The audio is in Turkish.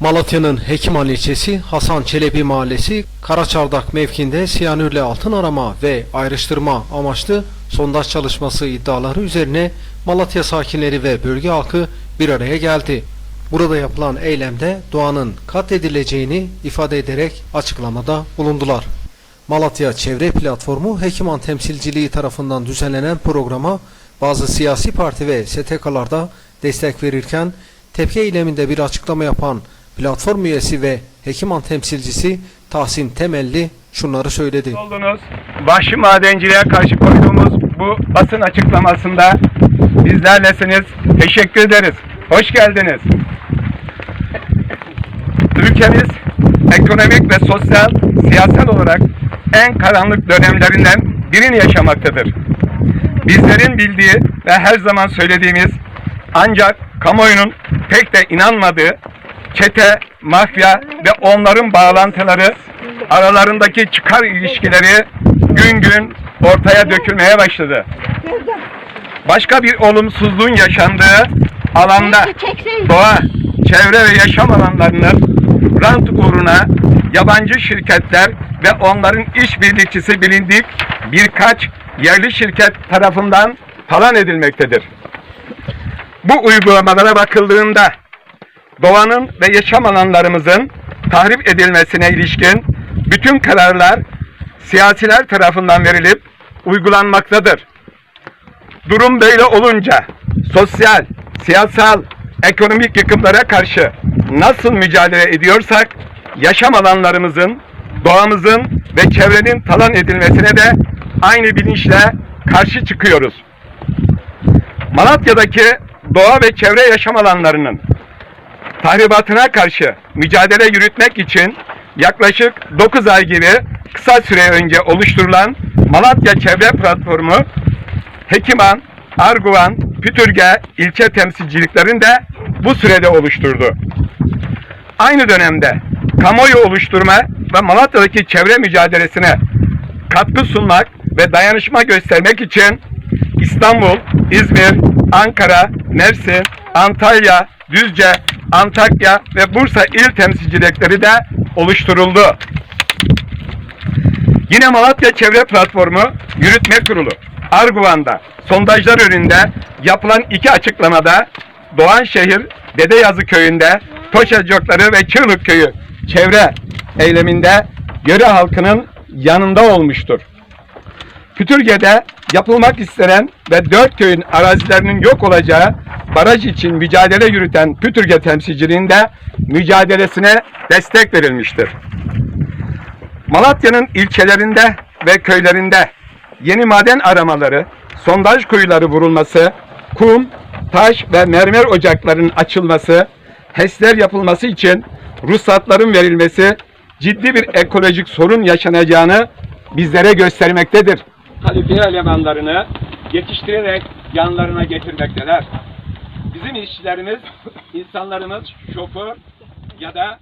Malatya'nın Hekiman ilçesi Hasan Çelebi mahallesi Karaçardak mevkinde siyanürle altın arama ve ayrıştırma amaçlı sondaj çalışması iddiaları üzerine Malatya sakinleri ve bölge halkı bir araya geldi. Burada yapılan eylemde doğanın katledileceğini ifade ederek açıklamada bulundular. Malatya Çevre Platformu Hekiman temsilciliği tarafından düzenlenen programa bazı siyasi parti ve STK'larda destek verirken tepki eyleminde bir açıklama yapan platform üyesi ve Hekiman temsilcisi Tahsin Temelli şunları söyledi. oldunuz. Vahşi madenciliğe karşı koyduğumuz bu basın açıklamasında bizlerlesiniz. Teşekkür ederiz. Hoş geldiniz. Ülkemiz ekonomik ve sosyal, siyasal olarak en karanlık dönemlerinden birini yaşamaktadır. Bizlerin bildiği ve her zaman söylediğimiz ancak kamuoyunun pek de inanmadığı çete, mafya ve onların bağlantıları aralarındaki çıkar ilişkileri gün gün ortaya dökülmeye başladı. Başka bir olumsuzluğun yaşandığı alanda doğa, çevre ve yaşam alanlarının rant uğruna yabancı şirketler ve onların işbirlikçisi bilindik birkaç yerli şirket tarafından talan edilmektedir. Bu uygulamalara bakıldığında doğanın ve yaşam alanlarımızın tahrip edilmesine ilişkin bütün kararlar siyasiler tarafından verilip uygulanmaktadır. Durum böyle olunca sosyal, siyasal, ekonomik yıkımlara karşı nasıl mücadele ediyorsak yaşam alanlarımızın, doğamızın ve çevrenin talan edilmesine de aynı bilinçle karşı çıkıyoruz. Malatya'daki doğa ve çevre yaşam alanlarının tahribatına karşı mücadele yürütmek için yaklaşık 9 ay gibi kısa süre önce oluşturulan Malatya Çevre Platformu Hekiman, Arguvan, Pütürge ilçe temsilciliklerini de bu sürede oluşturdu. Aynı dönemde kamuoyu oluşturma ve Malatya'daki çevre mücadelesine katkı sunmak ve dayanışma göstermek için İstanbul, İzmir, Ankara, Mersin, Antalya, Düzce, Antakya ve Bursa il temsilcilikleri de oluşturuldu. Yine Malatya Çevre Platformu Yürütme Kurulu Arguvan'da sondajlar önünde yapılan iki açıklamada Doğanşehir Dedeyazı köyünde Toşacıkları ve Çığlık köyü çevre eyleminde yöre halkının yanında olmuştur. Pütürge'de yapılmak istenen ve dört köyün arazilerinin yok olacağı baraj için mücadele yürüten Pütürge temsilciliğinde mücadelesine destek verilmiştir. Malatya'nın ilçelerinde ve köylerinde yeni maden aramaları, sondaj kuyuları vurulması, kum, taş ve mermer ocaklarının açılması, HES'ler yapılması için ruhsatların verilmesi ciddi bir ekolojik sorun yaşanacağını bizlere göstermektedir. Kalifiye elemanlarını yetiştirerek yanlarına getirmekteler. Bizim işçilerimiz, insanlarımız şoför ya da